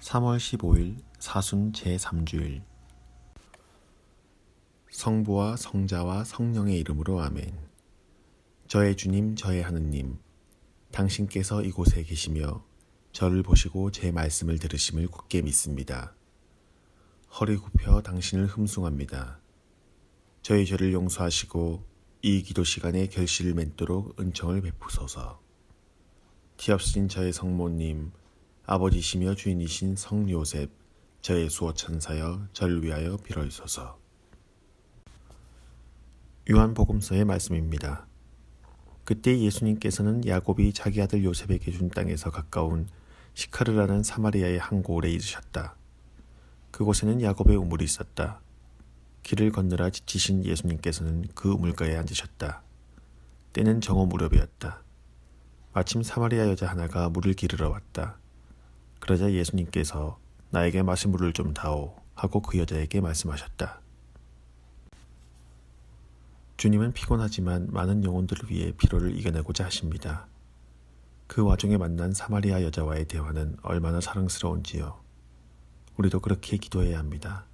3월 15일 사순 제3주일 성부와 성자와 성령의 이름으로 아멘. 저의 주님, 저의 하느님, 당신께서 이곳에 계시며 저를 보시고 제 말씀을 들으심을 굳게 믿습니다. 허리 굽혀 당신을 흠숭합니다. 저희 죄를 용서하시고 이 기도 시간에 결실을 맺도록 은총을 베푸소서. 티없으신 저의 성모님, 아버지시며 주인이신 성 요셉, 저의 수호 천사여 저를 위하여 빌어주소서. 요한복음서의 말씀입니다. 그때 예수님께서는 야곱이 자기 아들 요셉에게 준 땅에서 가까운 시카르라는 사마리아의 한 고을에 있으셨다. 그곳에는 야곱의 우물이 있었다. 길을 건너라 지치신 예수님께서는 그 우물가에 앉으셨다. 때는 정오 무렵이었다. 마침 사마리아 여자 하나가 물을 기르러 왔다. 그러자 예수님께서 나에게 마실 물을 좀 다오 하고 그 여자에게 말씀하셨다. 주님은 피곤하지만 많은 영혼들을 위해 피로를 이겨내고자 하십니다. 그 와중에 만난 사마리아 여자와의 대화는 얼마나 사랑스러운지요. 우리도 그렇게 기도해야 합니다.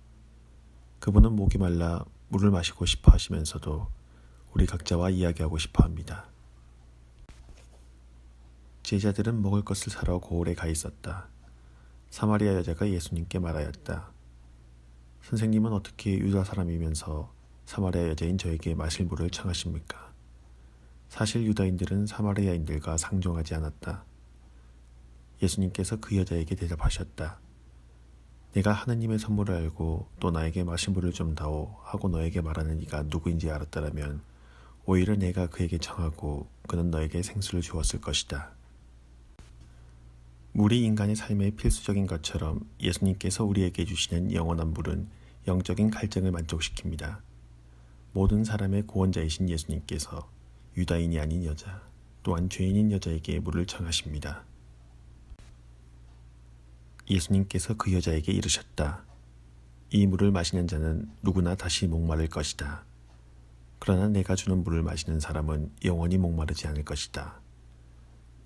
그분은 목이 말라 물을 마시고 싶어 하시면서도 우리 각자와 이야기하고 싶어 합니다. 제자들은 먹을 것을 사러 고을에 가 있었다. 사마리아 여자가 예수님께 말하였다. 선생님은 어떻게 유다 사람이면서 사마리아 여자인 저에게 마실 물을 청하십니까? 사실 유다인들은 사마리아인들과 상종하지 않았다. 예수님께서 그 여자에게 대답하셨다. 내가 하느님의 선물을 알고 또 나에게 마실 물을 좀 다오 하고 너에게 말하는 이가 누구인지 알았더라면 오히려 내가 그에게 청하고 그는 너에게 생수를 주었을 것이다. 물이 인간의 삶의 필수적인 것처럼 예수님께서 우리에게 주시는 영원한 물은 영적인 갈증을 만족시킵니다. 모든 사람의 구원자이신 예수님께서 유다인이 아닌 여자, 또한 죄인인 여자에게 물을 청하십니다. 예수님께서 그 여자에게 이르셨다. 이 물을 마시는 자는 누구나 다시 목마를 것이다. 그러나 내가 주는 물을 마시는 사람은 영원히 목마르지 않을 것이다.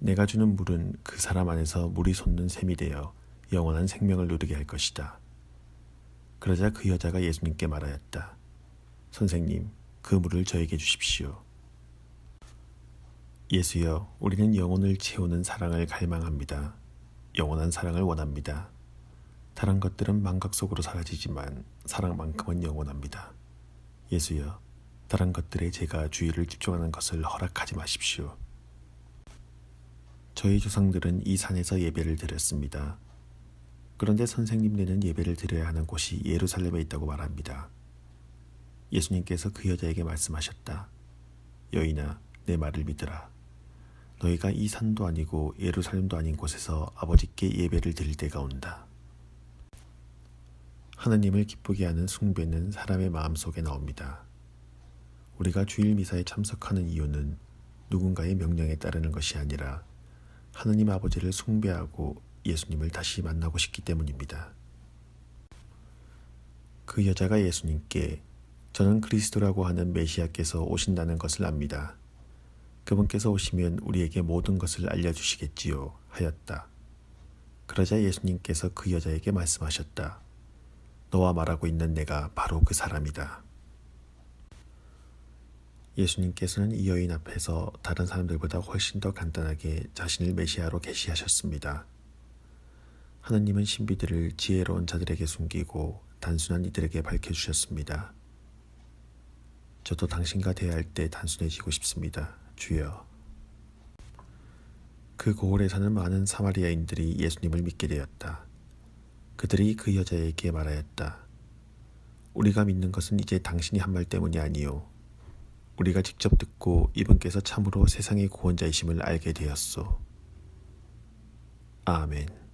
내가 주는 물은 그 사람 안에서 물이 솟는 샘이 되어 영원한 생명을 누리게 할 것이다. 그러자 그 여자가 예수님께 말하였다. 선생님, 그 물을 저에게 주십시오. 예수여, 우리는 영혼을 채우는 사랑을 갈망합니다. 영원한 사랑을 원합니다. 다른 것들은 망각 속으로 사라지지만 사랑만큼은 영원합니다. 예수여, 다른 것들에 제가 주의를 집중하는 것을 허락하지 마십시오. 저희 조상들은 이 산에서 예배를 드렸습니다. 그런데 선생님네는 예배를 드려야 하는 곳이 예루살렘에 있다고 말합니다. 예수님께서 그 여자에게 말씀하셨다. 여인아, 내 말을 믿으라. 너희가 이 산도 아니고 예루살렘도 아닌 곳에서 아버지께 예배를 드릴 때가 온다. 하나님을 기쁘게 하는 숭배는 사람의 마음속에 나옵니다. 우리가 주일 미사에 참석하는 이유는 누군가의 명령에 따르는 것이 아니라 하느님 아버지를 숭배하고 예수님을 다시 만나고 싶기 때문입니다. 그 여자가 예수님께 저는 그리스도라고 하는 메시아께서 오신다는 것을 압니다. 그분께서 오시면 우리에게 모든 것을 알려주시겠지요. 하였다. 그러자 예수님께서 그 여자에게 말씀하셨다. 너와 말하고 있는 내가 바로 그 사람이다. 예수님께서는 이 여인 앞에서 다른 사람들보다 훨씬 더 간단하게 자신을 메시아로 계시하셨습니다. 하느님은 신비들을 지혜로운 자들에게 숨기고 단순한 이들에게 밝혀주셨습니다. 저도 당신과 대화할 때 단순해지고 싶습니다. 주여. 그 고을에 사는 많은 사마리아인들이 예수님을 믿게 되었다. 그들이 그 여자에게 말하였다. 우리가 믿는 것은 이제 당신이 한 말 때문이 아니요. 우리가 직접 듣고 이분께서 참으로 세상의 구원자이심을 알게 되었소. 아멘.